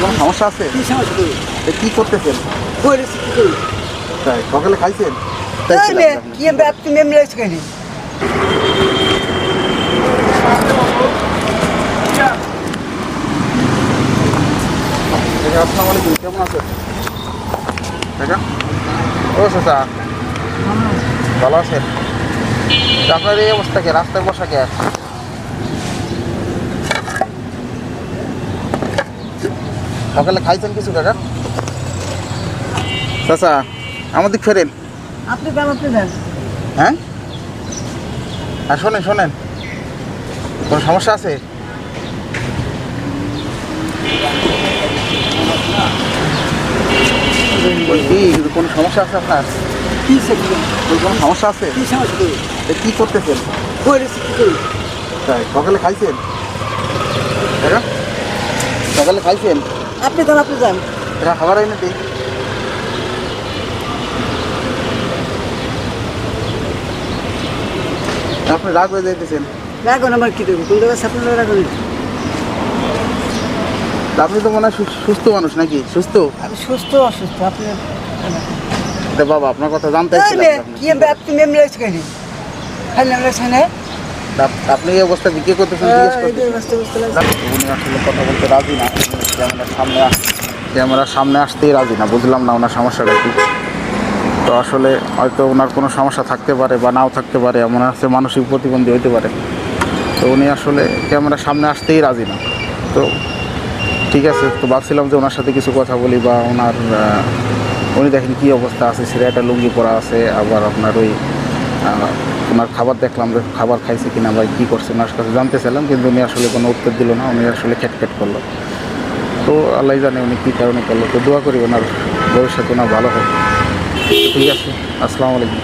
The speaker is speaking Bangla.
কোনো সমস্যা আছে? কি সমস্যা করতেছেন? কি করি তাই সকালে খাইছেন। কি মেমে কেন? আসসালামু আলাইকুম কেমন আছেন? ও চাচা ভালো আছেন? আপনার এই অবস্থা কে? রাস্তায় বসা কে? সকালে খাইছেন কিছু কাকা? চাচা আমাদের ফেরেন। আপনি দাম আপনি দেন? হ্যাঁ? আর শোনেন শোনেন। কোনো সমস্যা আছে? কোনো সমস্যা আছে আপনার? কি কোনো সমস্যা আছে? কি করতেছেন? তাই সকালে খাইছেন? সকালে খাইছেন? আপনি দাম আপনি যান। এটা খাবার এনে দিই আপনি রাগ হয়ে যাইতেছেন। রাখুন আমার কি দেবো কোন জায়গায় আপনারা রাখুন তা আপনি তো মনে হয় সু- সুস্থ মানুষ নাকি? সুস্থ? আমি সুস্থ অসুস্থ আপনি তা বাবা আপনার কথা জানতে চাইছিলাম আপনি। কি আপনি মেমে লাগছে কেন? খালি মেমে লাগছে না তা আপ- আপনি এই অবস্থা কি কে করতেছেন? জিজ্ঞেস করতেছেন। বুঝতে বুঝতে লাগছে। উনি আসলে কথা বলতে রাজি না। ক্যামেরার সামনে ক্যামেরার সামনে আসতেই রাজি না বুঝলাম না ওনার সমস্যাটা কি। তো আসলে হয়তো ওনার কোনো সমস্যা থাকতে পারে বা নাও থাকতে পারে এমন আছে মানসিক প্রতিবন্ধী হইতে পারে। তো উনি আসলে ক্যামেরার সামনে আসতেই রাজি না। তো ঠিক আছে তো ভাবছিলাম যে ওনার সাথে কিছু কথা বলি বা ওনার উনি দেখেন কী অবস্থা আছে সেটা একটা লুঙ্গি পরা আছে আবার আপনার ওই ওনার খাবার দেখলাম যে খাবার খাইছে কিনা ভাই কী করছে, ওনার কাছে জানতে চাইলাম কিন্তু উনি আসলে কোনো উত্তর দিল না, উনি আসলে খ্যাটখ্যাট করল। তো আল্লাহ জানে উনি কী কারণে করল, তো দোয়া করি ওনার ভবিষ্যৎ ওনার ভালো হয় ঠিক আছে, আসসালামু আলাইকুম।